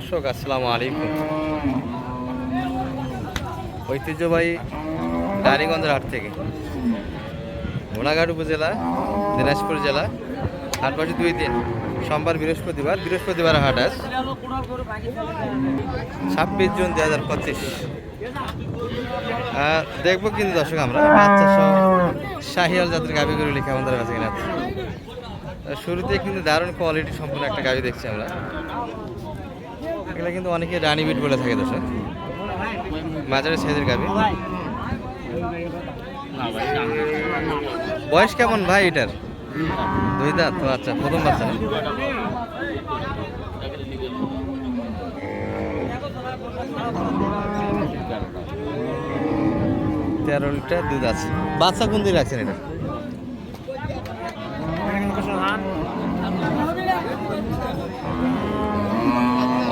দর্শক, আসসালামু আলাইকুম। ঐতিহ্যবাহী রানীগঞ্জের হাট থেকে ঘোড়াঘাট উপজেলা, দিনাজপুর জেলা, হাট বসে দুই দিন, সোমবার বৃহস্পতিবার বৃহস্পতিবার হাট আজ ছাব্বিশ জুন দু হাজার পঁচিশ। দেখব কিন্তু দর্শক আমরা, বাচ্চা সহ শাহিয়াল জাতের গাভিগুলো লিখে আমাদের কাছে কিনা। শুরুতে কিন্তু দারুণ কোয়ালিটি সম্পূর্ণ একটা গাভি দেখছি আমরা। এগুলো কিন্তু অনেকে রানী বিট বলে থাকে দর্শক। মাঝারি সাইজের গাবি বয়স কেমন ভাই এটার? দুই দাঁত? তো আচ্ছা প্রথম বাচ্চা না? তেরো লিটার দুধ আছে বাচ্চা কোন দিন রাখছেন এটা?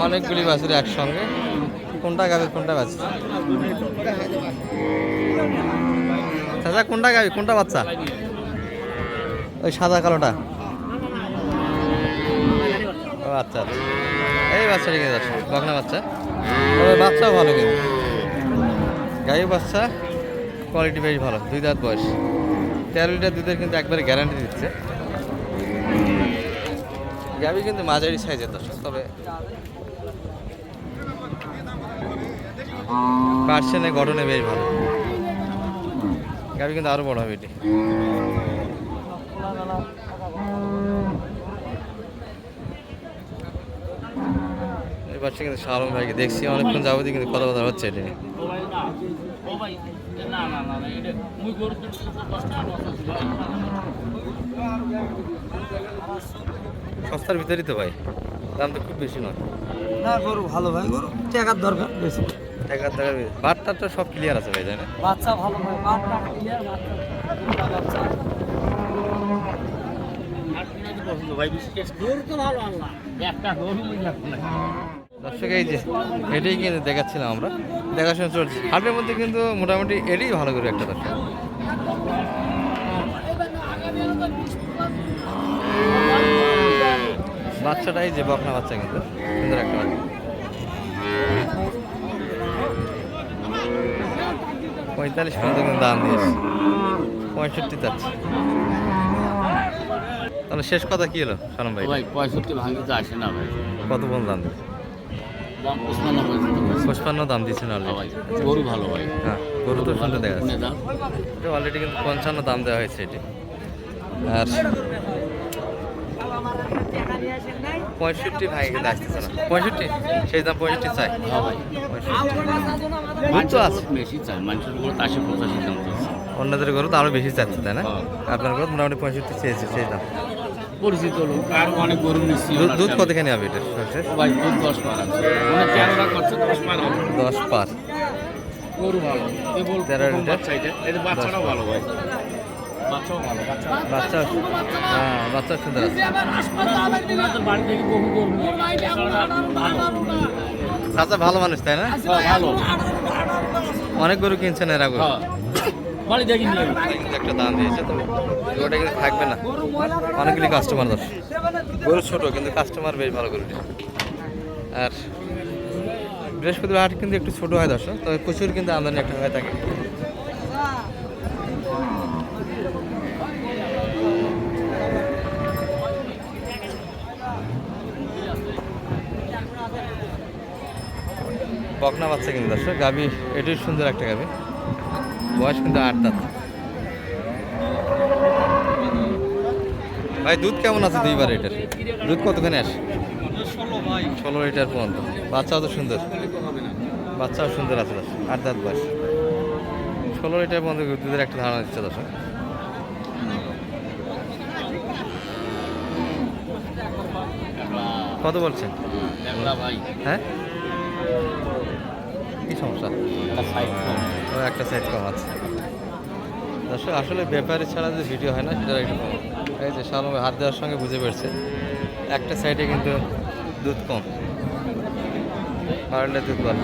অনেকগুলি বাছুর একসঙ্গে। কোনটা গাবে, কোনটা বাচ্চা চাচা, কোনটা গাবি, কোনটা বাচ্চা? ওই সাদা, কালোটা। আচ্ছা আচ্ছা। এই বাচ্চাটা কিনে যাচ্ছে বকনা বাচ্চা। বাচ্চাও ভালো কিন্তু। গাই বাচ্চা, কোয়ালিটি বেশ ভালো, দুই দাঁত বয়স। তেরো লিটার দুধের কিন্তু একবারে গ্যারান্টি দিচ্ছে। গাবি কিন্তু মাঝারি সাইজের দর্শক, তবে পার্সেনের গঠনে বেশ ভালো। গাবি কিন্তু আরও বড় হবে এটি। এই পাশে কিন্তু শালম ভাইকে দেখছি, অনেকক্ষণ যাবতীয় কিন্তু কথা কথা হচ্ছে এটি। সস্তার ভিতরেই তো ভাই, দাম তো খুব বেশি নয়। না, গরু ভালো ভাই। গরু। টাকার দরকার, বেশি। এক হাজার টাকার বেশি। বাটটার তো সব ক্লিয়ার আছে ভাই তাই না? বাচ্চা ভালো ভাই বাচ্চা বাচ্চা। ভালো দর্শক এই যে এটাই কিন্তু দেখাচ্ছিলাম আমরা। দেখাশোনা চলছে। হাটের মধ্যে কিন্তু মোটামুটি এটাই ভালো করে একটা দর্শক। বাচ্চাটাই যে বকনা বাচ্চা কিন্তু সুন্দর একটা বাচ্চা পঁয়তাল্লিশ পর্যন্ত দাম দিয়েছে। পঁয়ষট্টি যাচ্ছে তাহলে শেষ কথা কি হলো সালাম ভাই? ভাই পঁয়ষট্টি ভাঙিতে আসে না ভাই। কত পর্যন্ত দাম দিয়েছে? পঁচপান্ন দাম দিয়েছেন অলরেডি ভাই গরু ভালো ভাই। হ্যাঁ গরু তো সুন্দর দেখা যাচ্ছে। অলরেডি কিন্তু পঞ্চান্ন দাম দেওয়া হয়েছে এটি। আর পঁয়ষট্টি ভাই কিন্তু আসতেছে না। পঁয়ষট্টি? সেই দাম পঁয়ষট্টি চাই। হ্যাঁ আছে? বেশি চাই মানুষের উপর আশি পঁচাশি দাম চলছে। অন্যদের গরু তো আরও বেশি চাচ্ছে তাই না? হ্যাঁ। আপনার গরু মোটামুটি পঁয়ষট্টি চেয়েছে সেই দাম। পরিচিত লোক আর অনেক গরু নিচ্ছি দুধ। কতখানি হবে এটা ভাই দুধ দশ পার আছে। তেরোটা করছে দশ পার হবে। দশ পার। গরু ভালো। তেরো বাচ্চাটাও ভাই ভালো বাচ্চা বাচ্চা হ্যাঁ বাচ্চা সুন্দর। ভালো। চাচা ভালো মানুষ তাই না? হ্যাঁ, ভালো। অনেক গরু কিনছেন এরা গরু হ্যাঁ। একটা দাম দিয়েছে তো। ওটা কিন্তু থাকবে না। অনেকগুলি কাস্টমার দশ গরু ছোট কিন্তু কাস্টমার বেশ ভালো গরুটি। আর বৃহস্পতিবার হাট কিন্তু একটু ছোট হয় দর্শক তবে প্রচুর কিন্তু আমদানি একটা হয়ে থাকে। বকনা বাচ্চা কিন্তু দর্শক। গাবি এটাই সুন্দর একটা গাবি বয়স কিন্তু আট দাঁত। ভাই দুধ কেমন আছে দুইবার এটার? দুধ কতখানি আসে? ষোলো লিটার পর্যন্ত। বাচ্চাও তো সুন্দর। বাচ্চাও সুন্দর আছে দশ আট দাঁত বয়স। ষোলো লিটার পর্যন্ত দুধের একটা ধারণা দিচ্ছে দশ কত বলছেন? হ্যাঁ? কি সমস্যা? একটা সাইড কম ও একটা সাইড কম আছে। দর্শক আসলে ব্যাপারে ছাড়া যে ভিডিও হয় না সেটা একটু কম এই যে শালম হাত দেওয়ার সঙ্গে বুঝে পেরেছে। একটা সাইডে কিন্তু দুধ কম। বারোটা দুধ ভালো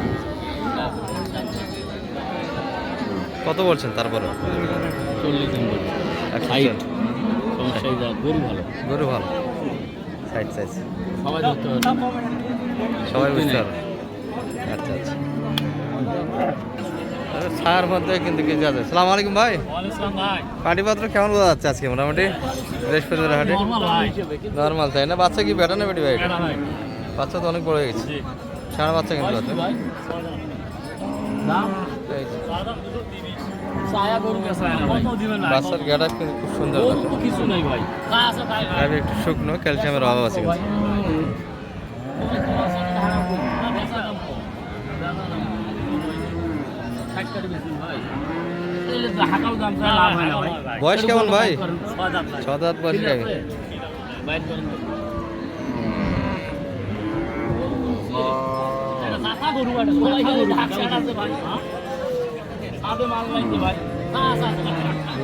কত বলছেন তারপরে? চল্লিশ দিন গরু ভালো। গরু ভালো। সাইড সাইজ সবাই সবাই বুঝতে পারবে। আচ্ছা আচ্ছা। ছায়ার মধ্যে কিন্তু কিছু আছে। সালাম আলাইকুম ভাই। পাটিপত্র কেমন বোঝা যাচ্ছে আজকে মোটামুটি? বৃহস্পতিবার হাটে? নরমাল তাই না? বাচ্চা কি বেটা না বেটি ভাই? বাচ্চা তো অনেক বড় হয়ে গেছে। সারা বাচ্চা কিন্তু আছে। বাচ্চার গেটা কিন্তু খুব সুন্দর একটু শুকনো ক্যালসিয়ামের অভাব আছে বয়স কেমন ভাই? ছ দাঁত বয়স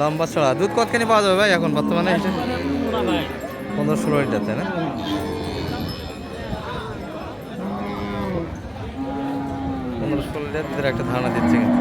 লম্বা ছড়া দুধ কতখানি পাওয়া যাবে ভাই এখন বর্তমানে? পনেরো ষোলো লিটার তাই না? পনেরো ষোলো লিটার দুধের একটা ধারণা দিচ্ছে। কিন্তু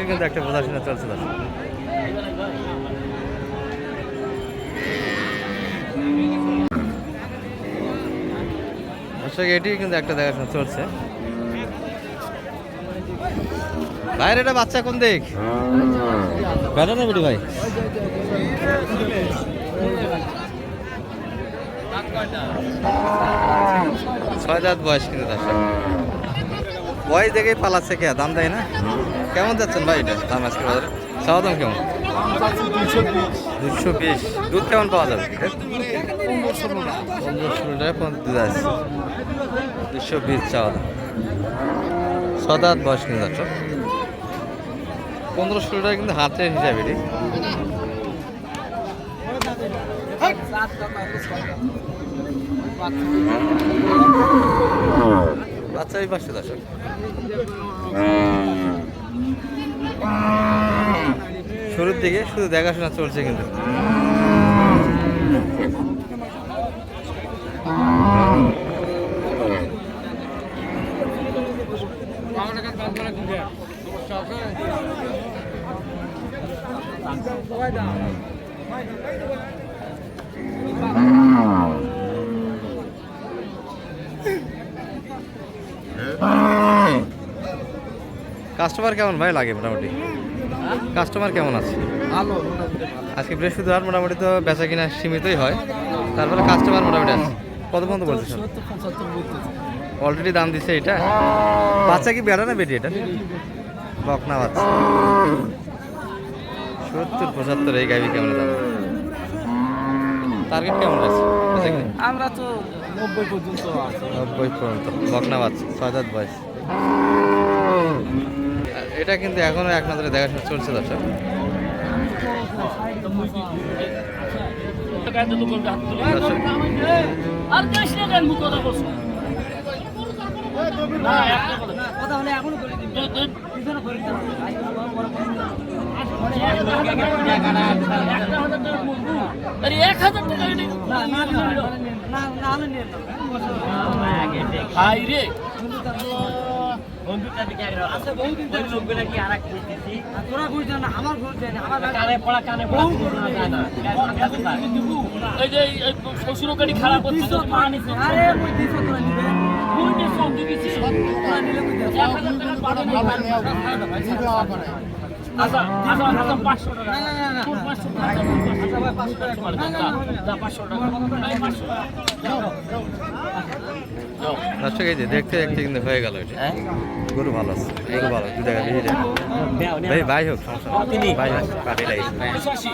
এটির কিন্তু একটা বোঝাশোনা চলছে দর্শক। এটির কিন্তু একটা দেখাশোনা চলছে। ভাইয়ের এটা বাচ্চা কোন দিক? বেটা না বেটি ভাই? ছয় দাঁত বয়স কিন্তু দর্শক। বয়স দেখেই পালাচ্ছে কে? দাম দেয় না? কেমন যাচ্ছেন ভাই এটা দাম আজকে বাজারে? চাওয়া দাম কেমন? দুশো বিশ। দুধ কেমন পাওয়া যাবে? পনেরো টাকা দুধ আছে। দুশো বিশ চাওয়া সদাত বয়স কিন্তু যাচ্ছ পনেরো ষোলো টাকা কিন্তু হাতের হিসাবে রে। বাচ্চা এই পাশে দর্শক। শুরুর দিকে শুধু দেখাশোনা চলছে কিন্তু। কাস্টমার কেমন ভাই লাগে মোটামুটি? কাস্টমার কেমন আছে? আজকে বৃহস্পতিবার মোটামুটি তো বেচা কিনা সীমিতই হয়। তারপরে কাস্টমার মোটামুটি আছে। কত পর্যন্ত বলছে অলরেডি দাম দিচ্ছে এটা? বাচ্চা কি বেড়া না বেটি এটা? বকনা বাচ্চা। সত্তর পঁচাত্তর এই গাভি কেমন দাম? টার্গেট কেমন আছে? আমরা তো নব্বই পর্যন্ত নব্বই পর্যন্ত। বকনা বাচ্চা। ছয় দাঁত বয়স। এটা কিন্তু এখনও এক নজরে দেখাশোনা চলছে দর্শক শ্বশুর গাড়ি খারাপ করছে আচ্ছা আচ্ছা আচ্ছা আচ্ছা দর্শক এই যে দেখতে দেখতে কিন্তু হয়ে গেল এটা গরু ভালো আছে গরু ভালো দু বেশি ভাই ভাই হোক ভাই হোক কাটি পঁচাশি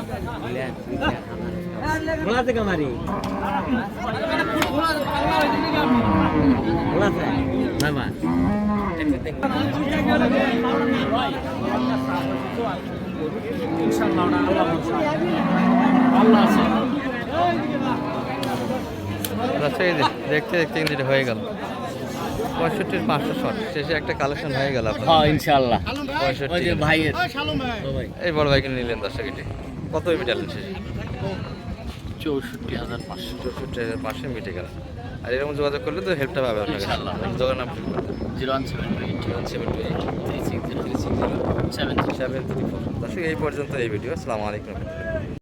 খোলা আছে আচ্ছা দেখতে দেখতে কিন্তু হয়ে গেল। পঁয়ষট্টির পাঁচশো শট। শেষে একটা কালেকশন হয়ে গেল হ্যাঁ ইনশাআল্লাহ। পঁয়ষট্টি। ভাইয়ের। ভাই এই বড় ভাইকে নিলেন দশটা কেটে কত মিটালেন শেষে? চৌষট্টি হাজার পাঁচশো। চৌষট্টি হাজার পাঁচশো মিটে গেল। আর এরকম যোগাযোগ করলে তো হেল্পটা পাবে আপনাকে দোকান নাম zero one seven eight. Seven two eight. Three six zero. Seven three seven three four. দর্শক এই পর্যন্ত এই ভিডিও। আসসালামু আলাইকুম।